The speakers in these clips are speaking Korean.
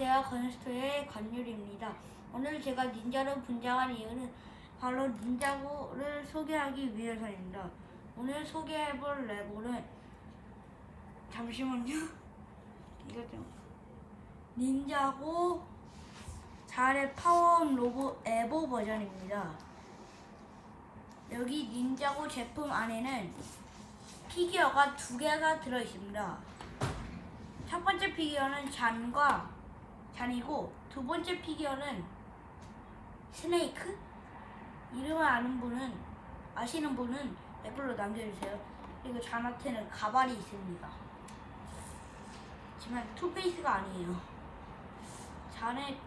안녕하세요. 건스토의 관율입니다. 오늘 제가 닌자로 분장한 이유는 바로 닌자고를 소개하기 위해서입니다. 오늘 소개해볼 레고는 잠시만요. 이거 좀 닌자고 잘의 파워업 로봇 에보 버전입니다. 여기 닌자고 제품 안에는 피규어가 두 개가 들어 있습니다. 첫 번째 피규어는 잔과 잔이고 두 번째 피규어는 스네이크? 이름을 아는 분은 아시는 분은 댓글로 남겨주세요. 그리고 잔한테는 가발이 있습니다. 하지만 투페이스가 아니에요. 잔의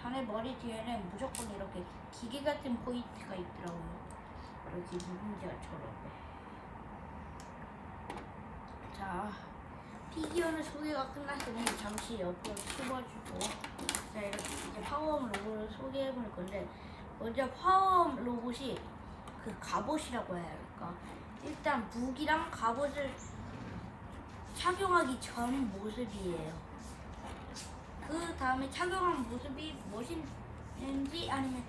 잔의 머리 뒤에는 무조건 이렇게 기계 같은 포인트가 있더라고요. 이렇게 닌자처럼. 자, 피규어는 소개가 끝났으니 잠시 옆으로 숨어주고 자 이렇게 이제 파워업 로봇을 소개해 볼 건데 먼저 파워업 로봇이 그 갑옷이라고 해야 할까? 일단 무기랑 갑옷을 착용하기 전 모습이에요. 그 다음에 착용한 모습이 멋있는지 아니면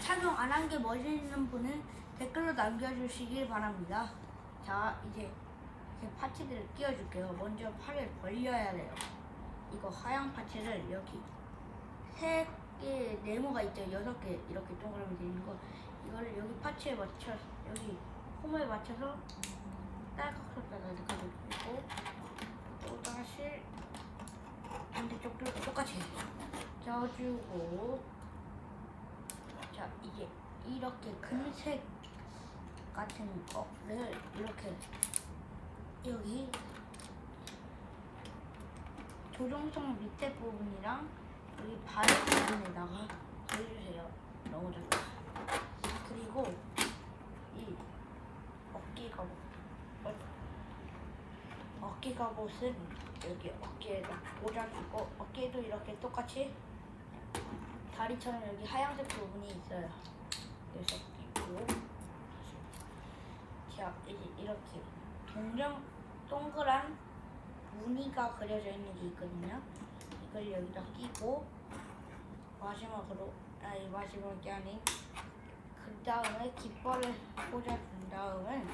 착용 안 한 게 멋있는 분은 댓글로 남겨주시길 바랍니다. 자 이제 이렇게 파츠들을 끼워줄게요. 먼저 팔을 벌려야 돼요. 이거 하얀 파츠를 여기 세 개 네모가 있죠. 여섯 개 이렇게 동그라미 되는 거 이거를 여기 파츠에 맞춰 여기 홈에 맞춰서 딸깍딸깍 넣어주고 또 다시 반대쪽도 똑같이 쪄주고 자 이제 이렇게 금색 같은 거를 이렇게 여기 조종성 밑에 부분이랑 여기 발 부분에다가 해주세요. 좋다. 그리고 이 어깨 갑옷, 어, 어깨 갑옷은 여기 어깨에다 꽂아주고 어깨도 이렇게 똑같이 다리처럼 여기 하얀색 부분이 있어요. 그래서 끼고 자 이제 이렇게 동정 동그란 무늬가 그려져 있는 게 있거든요. 이걸 여기다 끼고 마지막으로 아니 마지막이 아닌 그 다음에 깃발을 꽂아준 다음은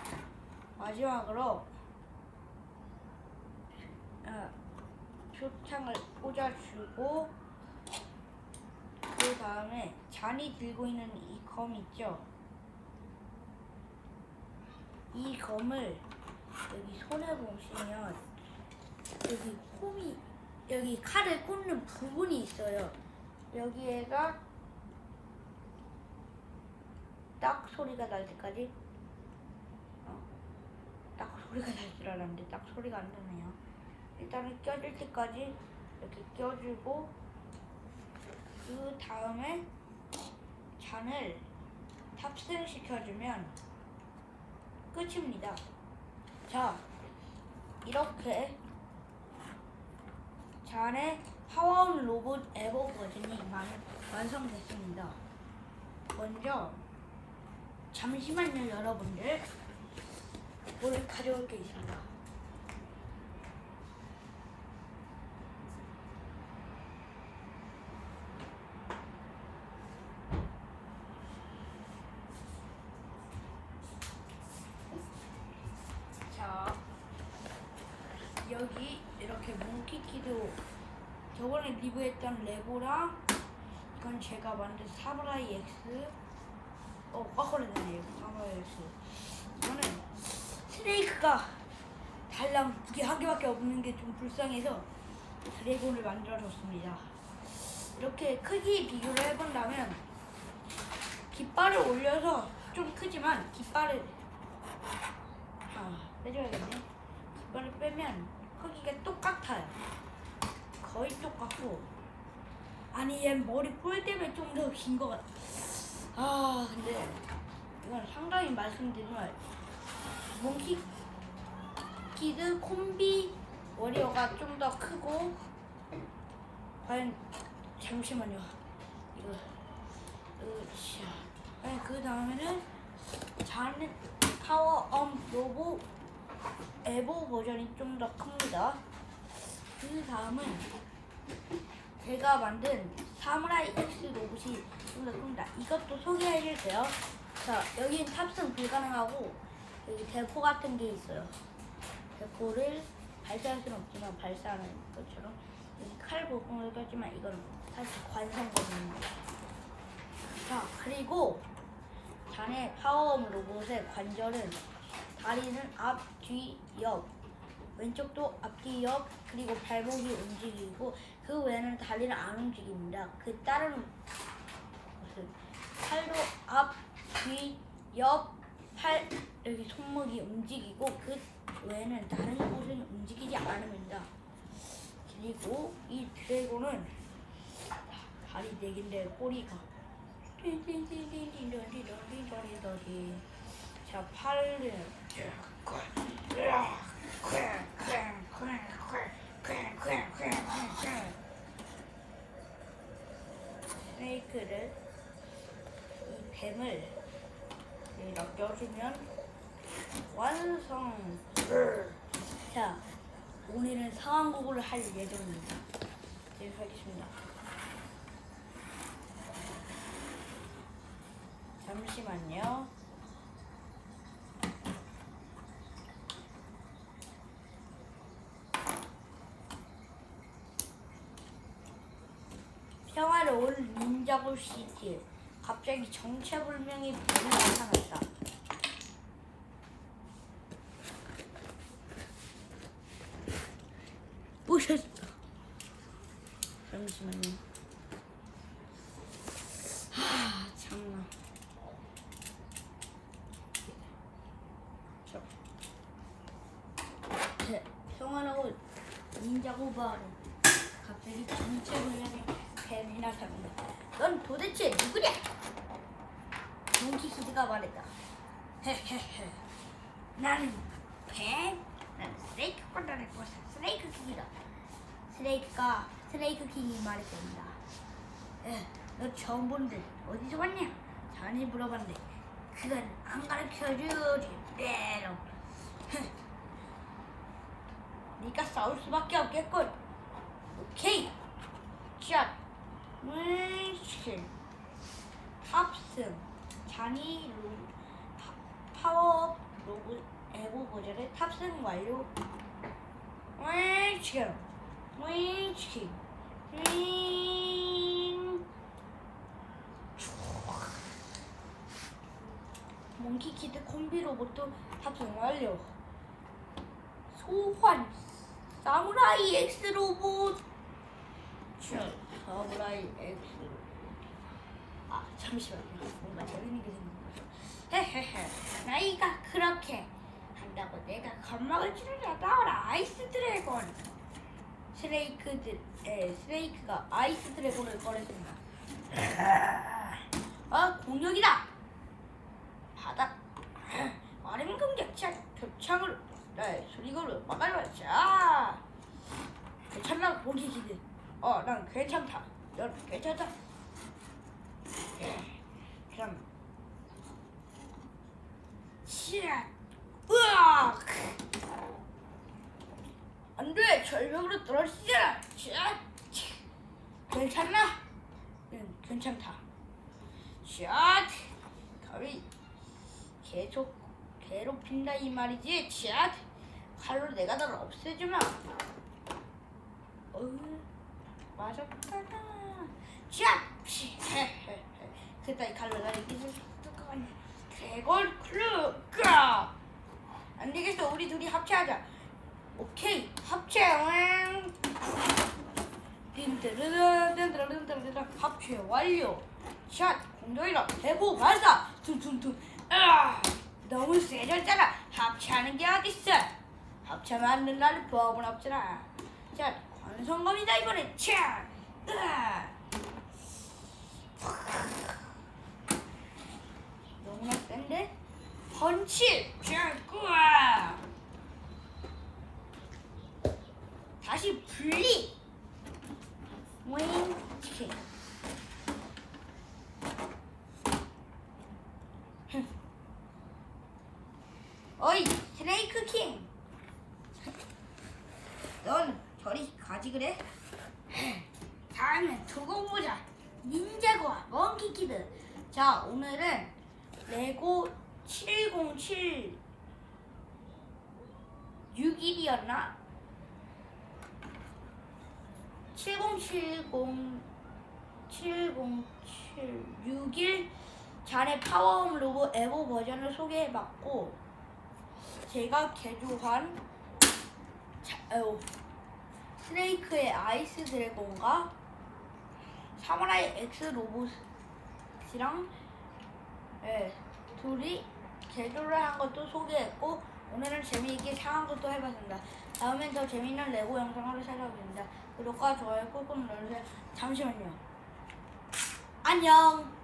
마지막으로 어, 표창을 꽂아주고 그 다음에 잔이 들고 있는 이 검 있죠? 이 검을 여기 손에 보시면 여기 홈이 여기 칼을 꽂는 부분이 있어요. 여기에가 딱 소리가 날 때까지 어, 딱 소리가 날 줄 알았는데 딱 소리가 안 나네요. 일단은 껴질 때까지 이렇게 껴주고 그 다음에 잔을 탑승시켜주면 끝입니다. 자, 이렇게 잔의 파워업 로봇 에버 버전이 완, 완성됐습니다. 먼저 잠시만요, 여러분들. 오늘 가져올 게 있습니다. 자, 여기 이렇게 몽키키도 저번에 리뷰했던 레고랑 이건 제가 만든 사무라이 X. 어, 꽉걸렸네요. 사무라이 X. 이거는 스네이크가 달랑 무게 한 개밖에 없는 게 좀 불쌍해서 드래곤을 만들어줬습니다. 이렇게 크기 비교를 해본다면 깃발을 올려서 좀 크지만 깃발을 아, 빼줘야겠네. 깃발을 빼면 크기가 똑같아요. 거의 똑같고. 아니, 얘 머리 뿔 때문에 좀 더 긴 것 같아. 아, 근데 이건 상당히 말씀드리면 몽키 키드 콤비 워리어가 좀 더 크고 과연 잠시만요. 이거 으쌰. 아니, 그 다음에는 자는 파워업 로보 에보 버전이 좀 더 큽니다. 그 다음은 제가 만든 사무라이 X 로봇이 좀 더 큽니다. 이것도 소개해줄게요. 자, 여기는 탑승 불가능하고 여기 대포 같은 게 있어요. 대포를 발사할 수는 없지만 발사하는 것처럼 여기 칼 부분을 꼈지만 이건 사실 관성거입니다. 자, 그리고 자네 파워업 로봇의 관절은 다리는 앞, 뒤, 옆, 왼쪽도 앞뒤 옆 그리고 발목이 움직이고 그 외에는 다리는 안 움직입니다. 그 다른 것은 팔도 앞, 뒤, 옆, 팔 여기 손목이 움직이고 그 외에는 다른 곳은 움직이지 않습니다. 그리고 이 드래곤은 다리 네 개인데 꼬리가 띵띵띵띵띵띵띵띵띵띵 자 팔을 스네이크를 이 뱀을 여기다 껴주면 완성. 자 오늘은 상황곡을 할 예정입니다. 시작하겠습니다. 잠시만요. 평화로운 닌자고 시티. 갑자기 정체불명의 뱀이 나타났다. 부셨어. 잠시만요. 하, 참나. 저. 네, 평화로운 닌자고 바로 갑자기 정체불명 의 뱀이 나타난다. 넌 도대체 누구냐? 몽키 키드가 말했다. 나는 뱀. 나는 스네이크 판단의 보스 스네이크 킹이다. 스네이크가 스네이크 킹이 말했답니다. 에, 너 처음 보는데 어디서 왔냐? 자네 물어봤는데 그건 안 가르쳐주지. 빼롱. 네가 싸울 수밖에 없겠군. 오케이. 샷. 물실. 탑승. 잔이 로, 파, 파워 로봇 에고 버전의 탑승 완료. 물실. 물실. 윙. 몽키키드 콤비 로봇도 탑승 완료. 소환 사무라이 X 로봇. 자, 사무라이 X. 아 잠시만요. 뭔가 재밌는 게 생겼어. 헤헤헤. 나이가 그렇게 한다고 내가 겁먹을 줄이야. 나와라 아이스 드래곤. 스네이크들, 에 스네이크가 아이스 드래곤을 꺼냈습니다. 아 공격이다. 바닥 얼음 공격 자 표창으로 나의 수리고를 막아라 자 어 난 괜찮다. 넌 괜찮다. 예, 그럼. 치아 으악! 안돼. 절벽으로 떨어지자. 자 괜찮나 응 괜찮다. 샷 가위. 계속 괴롭힌다 이 말이지. 샷 칼로 내가 널 없애주마. 어휴 맞았구나. 샷 그따위 칼로 있을 것 같네 드래곤 클루가! 안 되겠어. 우리 둘이 합체하자. 오케이. 합체. 응. 딘드르르르르르르르 합체 완료. 샷 공격이라 대포 발사 퉁퉁퉁. 아! 너무 세졌잖아 합체하는 게 어딨어? 합체하면 안 된다는 법은 없잖아. 자관 성검이다 이번엔. 차! 으아! 너무나 센데? 펀치! 자 꾸아 다시 분리! 윙치 어이 스네이크 킹 가자 다음에 두고 보자. 닌자고와 멍키키드. 자, 오늘은 레고 707 6일이었나? 7070 707 6일 잔의 파워업 로봇 에보 버전을 소개해봤고 제가 개조한 자, 어, 스네이크의 아이스 드래곤과 사무라이 X 로봇이랑 예, 둘이 제조를 한 것도 소개했고 오늘은 재미있게 상한 것도 해봤습니다. 다음엔 더 재미있는 레고 영상으로 찾아오겠습니다. 구독과 좋아요 꾹꾹 눌러주세요. 잠시만요. 안녕.